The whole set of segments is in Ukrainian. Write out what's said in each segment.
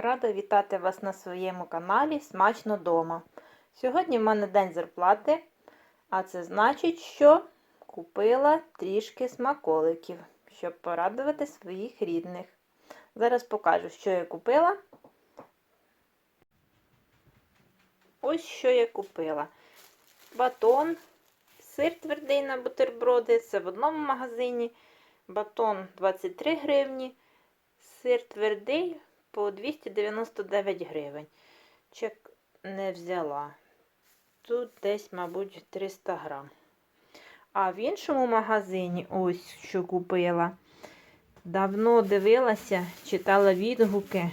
Рада вітати вас на своєму каналі Смачно дома. Сьогодні в мене день зарплати, а це значить, що купила трішки смаколиків, щоб порадувати своїх рідних. Зараз покажу, що я купила. Ось що я купила. Батон, сир твердий на бутерброди. Це в одному магазині. Батон 23 гривні. Сир твердий по 299 гривень. Чек не взяла. Тут десь, мабуть, 300 грам. А в іншому магазині, ось що купила. Давно дивилася, читала відгуки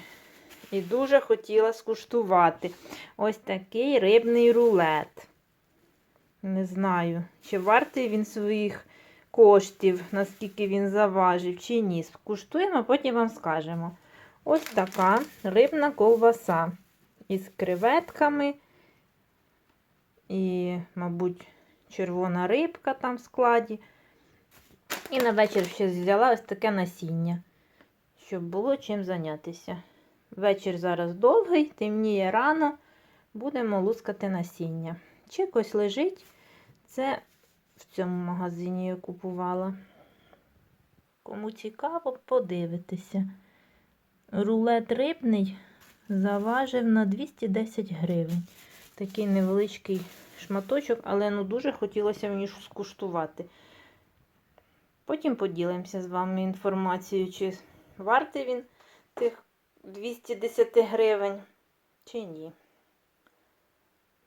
і дуже хотіла скуштувати. Ось такий рибний рулет. Не знаю, чи вартий він своїх коштів, наскільки він заважив, чи ні. Скуштуємо, потім вам скажемо. Ось така рибна ковбаса із креветками. І, мабуть, червона рибка там в складі. І на вечір ще взяла ось таке насіння, щоб було чим зайнятися. Вечір зараз довгий, темніє рано, будемо лускати насіння. Чекось лежить. Це в цьому магазині я купувала. Кому цікаво, подивитися. Рулет рибний заважив на 210 гривень. Такий невеличкий шматочок, але ну дуже хотілося мені скуштувати. Потім поділимося з вами інформацією, чи вартий він тих 210 гривень, чи ні.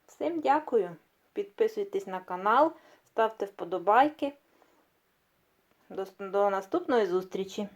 Всім дякую. Підписуйтесь на канал, ставте вподобайки. До, до наступної зустрічі!